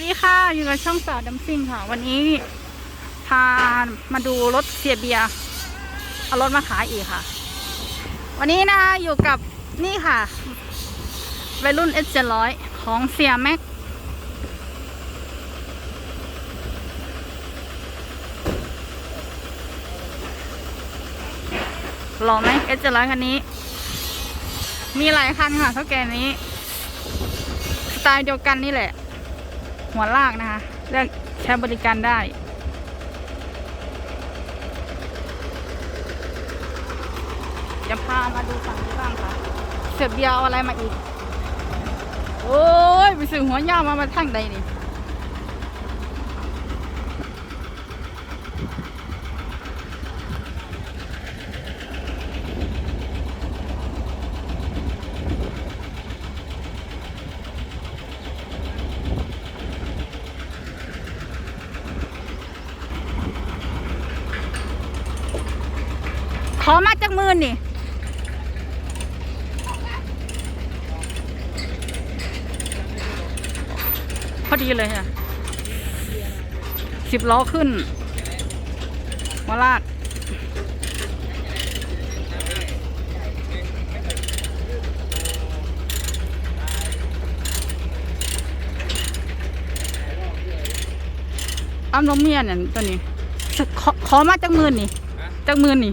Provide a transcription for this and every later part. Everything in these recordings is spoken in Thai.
วัสดีค่ะ อยู่กับช่องสาวดัมซิ่งค่ะ วันนี้พามาดูรถเสียเบียร์เอารถมาขายอีกค่ะ วันนี้นะคะอยู่กับนี่ค่ะวัยรุ่น S 7 0 0ของเสียแม็กหล่อไหม S 7 0 0คันนี้ มีหลายคันค่ะเท่าแก่นี้ สไตล์เดียวกันนี่แหละ หัวลากนะคะเลือกใช้บริการได้ จะพามาดูฝั่งนี้บ้างค่ะเสือเบียร์เอาอะไรมาอีก โอ้ย ไปซื้อหัวยาวมามาทั้งใดนี่ อมาจากมือนี่พอดีเลยค่ะสิบล้อขึ้นมาลาดอ้ำนมเมียเนี่ยตัวนี้ขอขอมาจากมือนี่จากมือนี่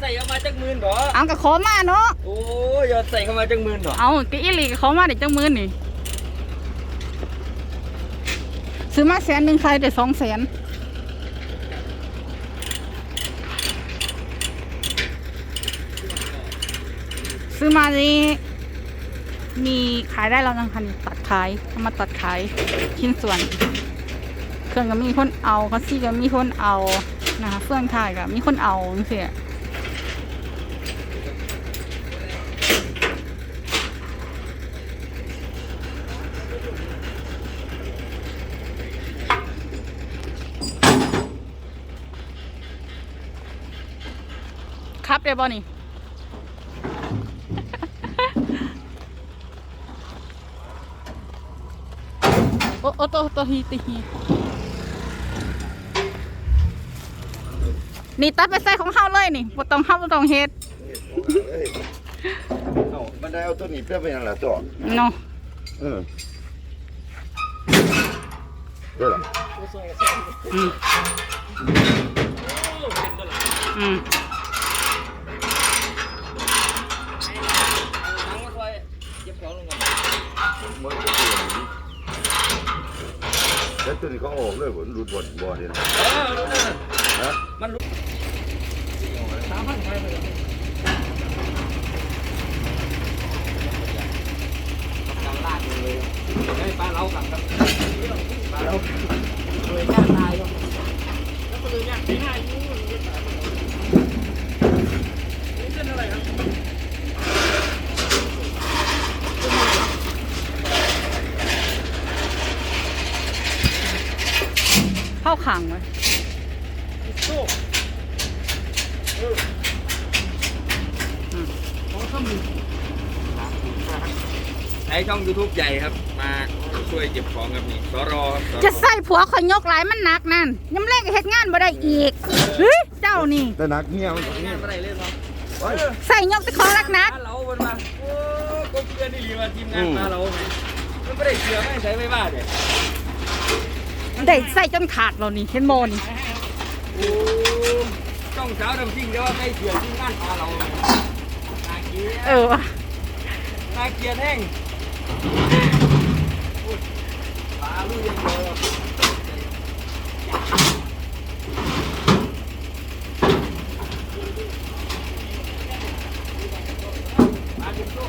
ใส่เข้ามาจักหมื่นบ่เอากับขอมาเนาะโอ้ยอย่าใส่เข้ามาจักหมื่นบ่เอากะอีหลีกับขอมาได้จังมือนี่ซื้อมาแสนหนึ่งใครได้สองแสนซื้อมานี้มีขายได้แล้วนะคะนี่ตัดขายเอามาตัดขายชิ้นส่วน เครื่องก็มีคนเอาคัสซี่ก็มีคนเอานะคะเฟื่องถ่ายก็มีคนเอาเสีย ครับเดี๋ยวบอนี่ โอ้โอ้ตัวตัวฮีตีฮีนี่ตัดไปใส่ของเฮาเลยนี่บ่ต้องเฮาบ่ต้องเฮ็ดเอาบันไดเอาตัวนี้เพื่อไปยังล่ะตัวเนาะเออเด้อล่ะอืมอืม ทั้งหมดไว้เก็บของลงก่อน มันก็ตัวนี้แล้วตัวนี้เขาออกเลยบ่หลุดบ่อนบ่เนี่ยเออรู้นะฮะมันรู้สามพันไปเลยกำลังลากเลยให้ปลาเรากับครับปลาเราเลยย่างตายแล้วก็เลยย่างไปหน้ายู่นี่เส้นอะไรครับาขังไว้โซ่เออของข้ามือใช้ช่อง YouTube ใหญ่ครับ มาช่วยเก็บของครับนี่สรครับสรจะใส่ผัวข่อยยกหลายมันหนักนั่นยำแรกเฮ็ดงานบ่ได้อีกเฮ้ยเจ้านี่แต่นักเมียมันงานอะไรเล่นเนาะโอ้ยใส่ยกแต่ของหนักมาเราบนมาโอ้ก็เพื่อนนี่รีมาทีมงานมาเราไหมมันไม่ได้เชื่อไม่ใช้ไม่บ้าเด็ดๆ ได้ใส่จนขาดแล้วนี่เห็นบ่นี่โอ้ต้องสาวดำจริงเดี๋ยวไม่เชื่อทีมงานพาเราเลยนาเกียเออนาเกียแห้งปลาลูกยังเดียวมาจุดโซ่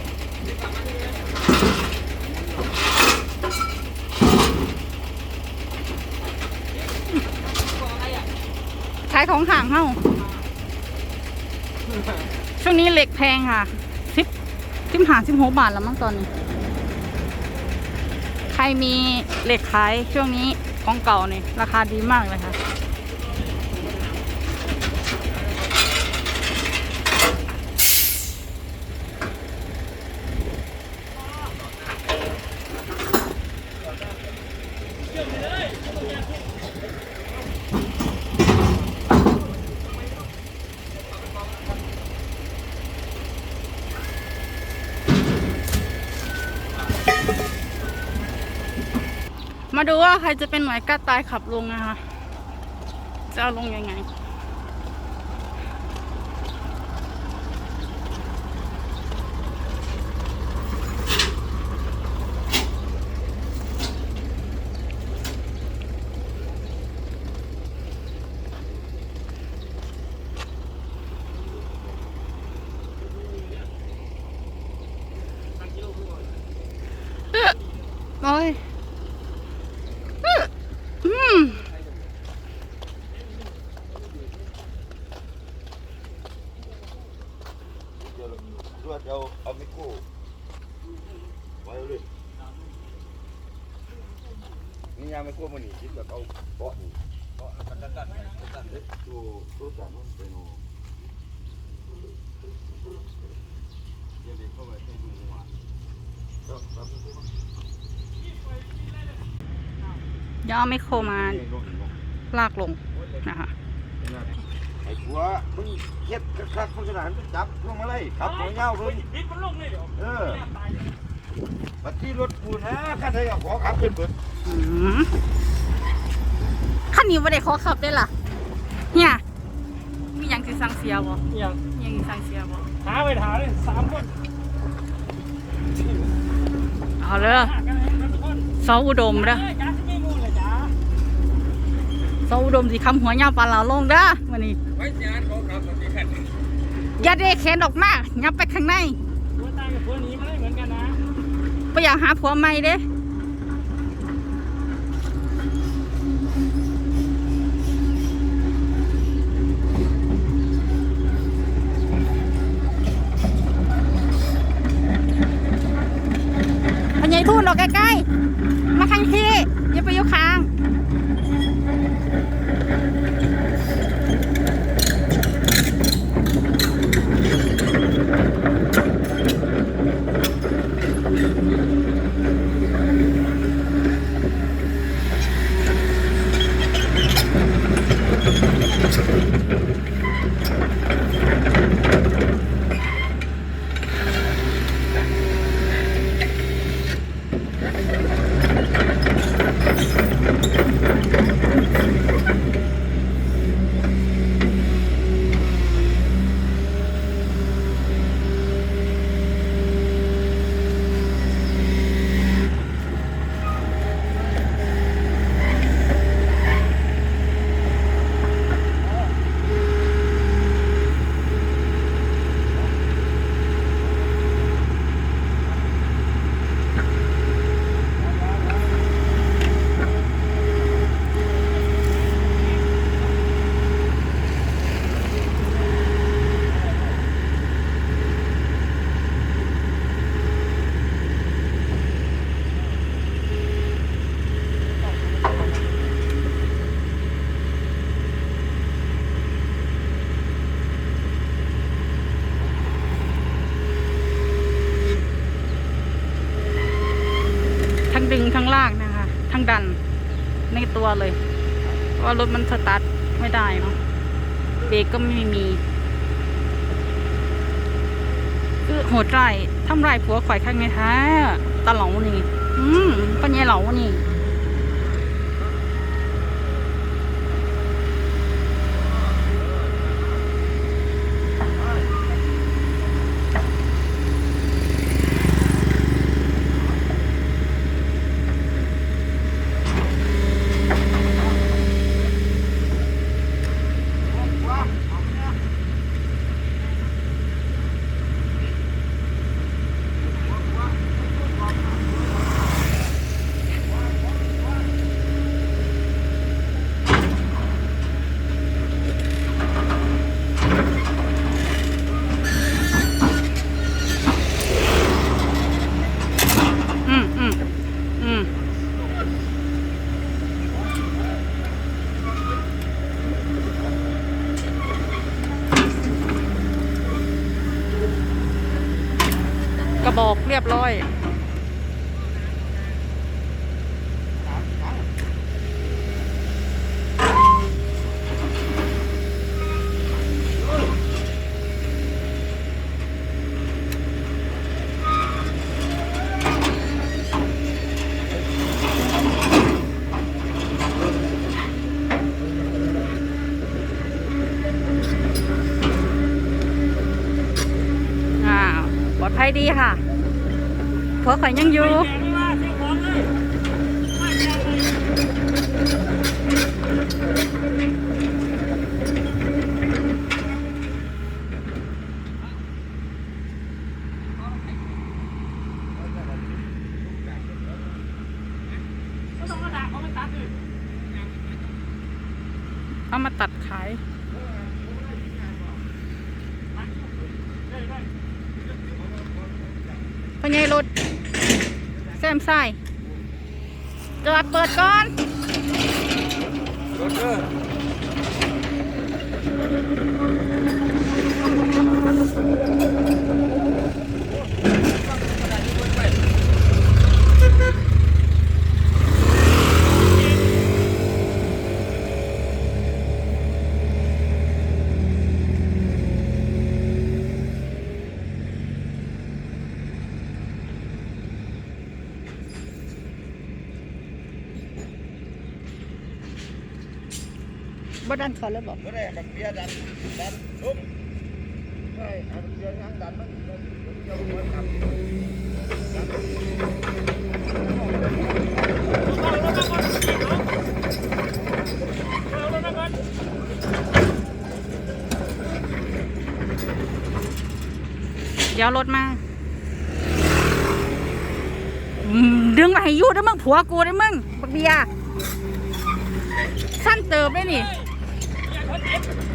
ขายของห่างเฮาช่วงนี้เหล็กแพงค่ะสิบสิบหาสิบหกบาทแล้วมั้งตอนนี้ ใครมีเหล็กขายช่วงนี้ของเก่าเนี่ยราคาดีมากเลยค่ะ มาดูว่าใครจะเป็นหน่วยกล้าตายขับลงนะคะ จะเอาลงยังไง โอ้ยอืม เดี๋ยวเราเอาเอามิโก้ไว้เลยนี่ ยามมิโก้มันนี่คิดแบบเอาเบาะนี่เบาะกันดันดันดันเด็ดตัวตัวจันมันเป็นโอ้เดี๋ยวเด็กเข้าไปให้ดูหัวแล้วแล้วเดี๋ยวเอาไมโครมาลากลงนะคะไอ้ผัวมึงเฮ็ดคักๆมึงขนาดมึงจับลงมาเลยขับหัวเงาเลยพิษมันลงเลยเดี๋ยวเออ บัดที่รถกูนะคันใดเอาขอขับขึ้นเบิดอืมขั้นนี้ไม่ได้ขอขับได้ล่ะ เนี่ย มีอย่างสิสั่งเสียบ่อย่างมีอย่างสิสั่งเสียบ่หาไปหาเลยสามคนเอาเลยหากันเลยทุกคนซออุดมเด้อเอ้ยจ้าที่ไม่งูเลยจ้าซออุดมสิคำหัวยาวปานเราลงเด้อวันนี้ไว้จานเขาขับรถที่ขันอย่าเดแขนออกมายับไปข้างใน ไปอยากหาผัวใหม่เด้พญายทุ่นออกใกล้ๆ มาข้างที่อย่าไปอยู่ข้าง ทั้งดึงทั้งลากนะคะ ทั้งดันใน ตัวเลยเพราะว่ารถมันสตาร์ทไม่ได้เนาะเบรกก็ไม่มี คือโหดไรทำไรผัวข่อยข้างในแท้ตาเหลานี่ อืมปัญญาเหลานี่ อืมอืมอืมกระบอกเรียบร้อยายดีค่ะผัวข่อยยังอยู่เอามาตัดขายพญาย รถแซมไส้จอดเปิดก่อนรถเด้อ เขาเลยบอกบ่ได้มันเบียดันดันทุบใช่อันเบียร์ยังดันมันเดี๋ยวมันทำเดี๋ยวรถมาดึงมาให้ยูด้อมึงผัวกูเด้อมึงบักเบียร์สั้นเติบได้นี่ ม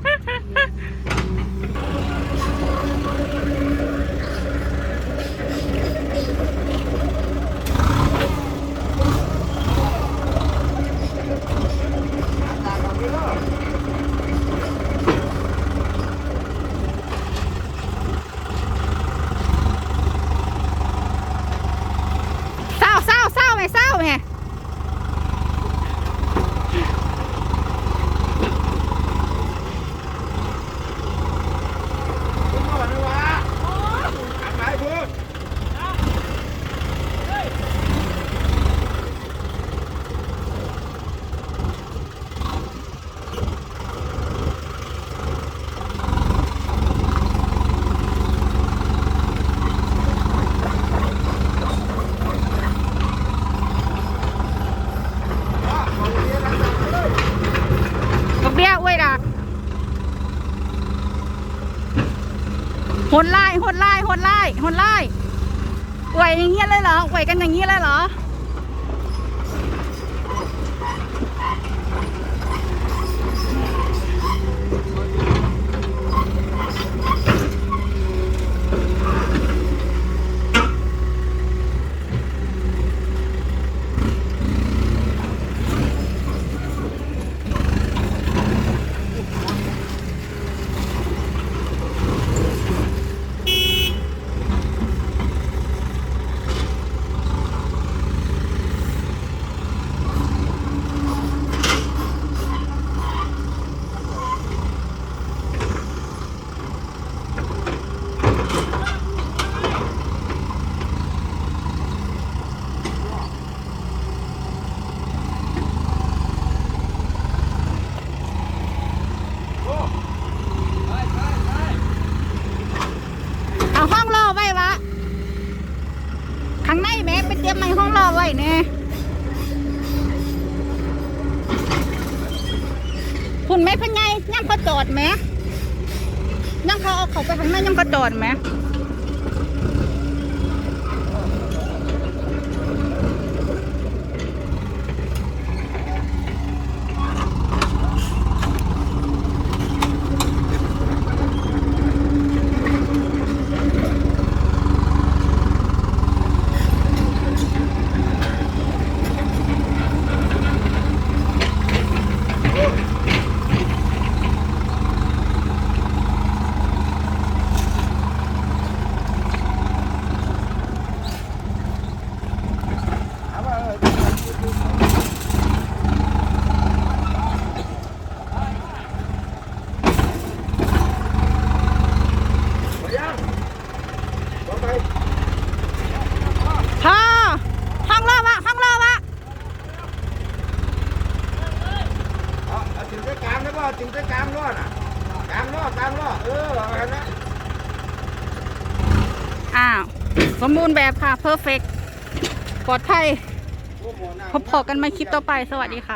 หนไล่หนไล่หนไล่หนไล่หวยอย่างเงี้ยเลยเหรอหวยกันอย่างงี้เลยเหรอ เอาห้องรอไว้วะ ข้างในแม่ไปเตรียมในห้องรอไว้แน่คุณแม่พะไงย่ำเขา จอดไหมยังเขาเอาเขาไปข้างหน้ายังเขาจอดไหม ปลอดภัยพบพอกันใหม่คลิปต่อไปสวัสดีค่ะ